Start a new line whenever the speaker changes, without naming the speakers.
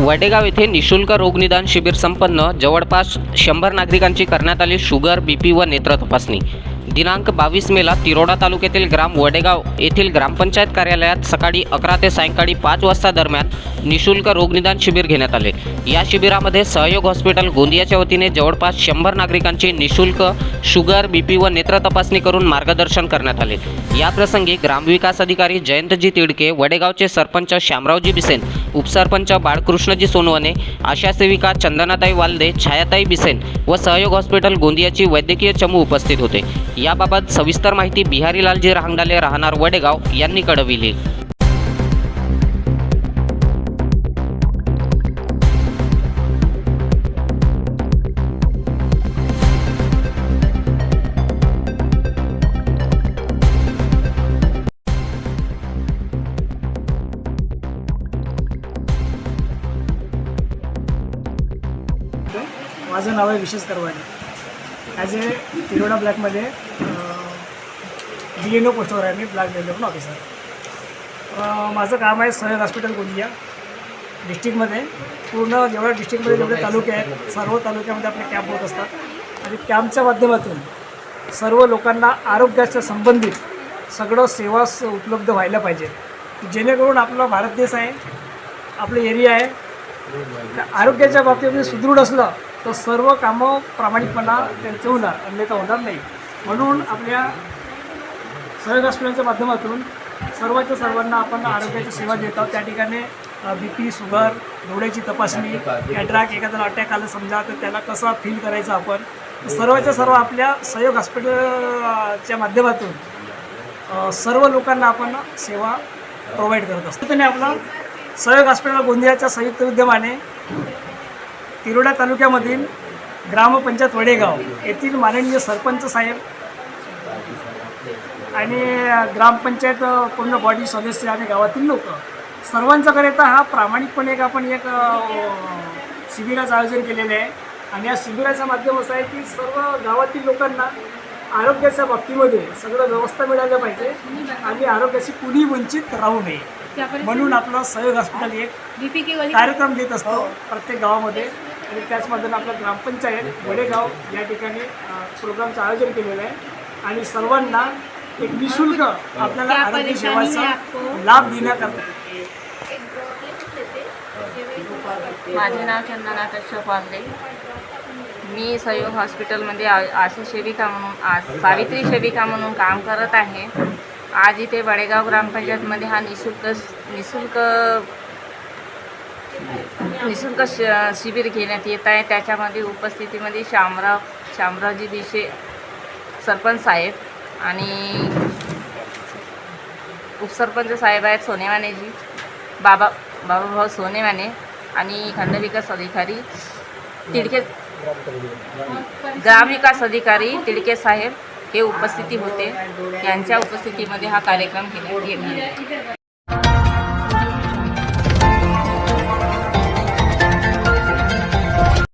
वडेगाव येथे निशुल्क रोगनिदान शिबिर संपन्न. जवळपास शंभर नागरिकांची करण्यात आली शुगर बीपी व नेत्र तपासणी. दिनांक बावीस मेला तिरोडा तालुक्यातील ग्राम वडेगाव येथील ग्रामपंचायत कार्यालयात सकाळी अकरा ते सायंकाळी पाच वाजता दरम्यान निशुल्क रोगनिदान शिबिर घेण्यात आले. या शिबिरामध्ये सहयोग हॉस्पिटल गोंदियाच्या वतीने जवळपास शंभर नागरिकांची निशुल्क शुगर बीपी व नेत्र तपासणी करून मार्गदर्शन करण्यात आले. याप्रसंगी ग्रामविकास अधिकारी जयंतजी तिडके वडेगावचे सरपंच श्यामरावजी बिसेन उपसरपंच बाळकृष्णजी सोनवणे आशा सेविका चंदनाताई वालदे छायाताई बिसेन व सहयोग हॉस्पिटल गोंदियाची वैद्यकीय चमू उपस्थित होते. याबाबत सविस्तर माहिती बिहारीलालजी रांगडाले राहणार वडेगाव यांनी कळविली.
माझं नाव आहे विशेष करवाडे. ॲज ए तिरोडा ब्लॅकमध्ये डी एन ओ पोस्टवर आहे. मी ब्लॅक डेव्हलपमेंट ऑफिसर माझं काम आहे सयद हॉस्पिटल गोंदिया डिस्ट्रिक्टमध्ये पूर्ण जेवढ्या डिस्ट्रिक्टमध्ये जेवढे तालुके आहेत सर्व तालुक्यामध्ये आपले कॅम्प होत असतात. आणि कॅम्पच्या माध्यमातून सर्व लोकांना आरोग्याच्या संबंधित सगळं सेवा स- उपलब्ध व्हायला पाहिजे. जेणेकरून आपला भारत देश आहे आपलं एरिया आहे. आरोग्याच्या बाबतीमध्ये सुदृढ असलं तर सर्व कामं प्रामाणिकपणा त्यांचे होणार अन्यथा होणार नाही. म्हणून आपल्या सहयोग हॉस्पिटलच्या माध्यमातून सर्वांच्या सर्वांना आपण आरोग्याची सेवा देत. आहोत त्या ठिकाणी बी पी शुगर डोळ्याची तपासणी कॅट्रॅक एखाद्याला अटॅक आलं समजा तर त्याला कसा फील करायचा आपण? सर्वांच्या सर्व आपल्या सहयोग हॉस्पिटलच्या माध्यमातून सर्व लोकांना आपण सेवा प्रोव्हाइड करत असतो. त्याने आपला सहयोग हॉस्पिटल गोंदियाच्या संयुक्त विद्यमाने तिरोडा तालुक्यामधील ग्रामपंचायत वडेगाव येथील माननीय सरपंच साहेब आणि ग्रामपंचायत पूर्ण बॉडी सदस्य आणि गावातील लोक. सर्वांचा करिता हा प्रामाणिकपणे एक आपण एक शिबिराचं आयोजन केलेलं आहे. आणि या शिबिराचं माध्यम असं आहे की सर्व गावातील लोकांना आरोग्याच्या बाबतीमध्ये सगळं व्यवस्था मिळायला पाहिजे. आणि आरोग्याशी कुणी वंचित राहू नये. म्हणून आपलं सहयोग हॉस्पिटल एक कार्यक्रम देत असतो प्रत्येक गावामध्ये. आणि त्याचमधून आपलं ग्रामपंचायत वडेगाव या ठिकाणी प्रोग्रामचं आयोजन केलेलं आहे. आणि सर्वांना एक निशुल्क आपल्याला आरोग्य सेवाचा? लाभ देण्याकरता
माझे नाव चंदना कश्यप वांदे मी सहयोग हॉस्पिटलमध्ये आ- आशा सेविका म्हणून आ सावित्री सेविका म्हणून काम करत आहे. आज इथे वडेगाव ग्रामपंचायतमध्ये हा निशुल्क निशुल्क निशुल्क श शिबिर घेण्यात येत आहे. त्याच्यामध्ये उपस्थितीमध्ये शामराव शामरावजी दिशे सरपंच साहेब आणि उपसरपंच साहेब आहेत सोनेवानेजी बाबा बाबाभाऊ सोनेवाने आणि खंडविकास अधिकारी तिडके ग्रामविकास अधिकारी तिडके साहेब हे उपस्थिती होते. यांच्या उपस्थितीमध्ये हा कार्यक्रम घेण्यात येणार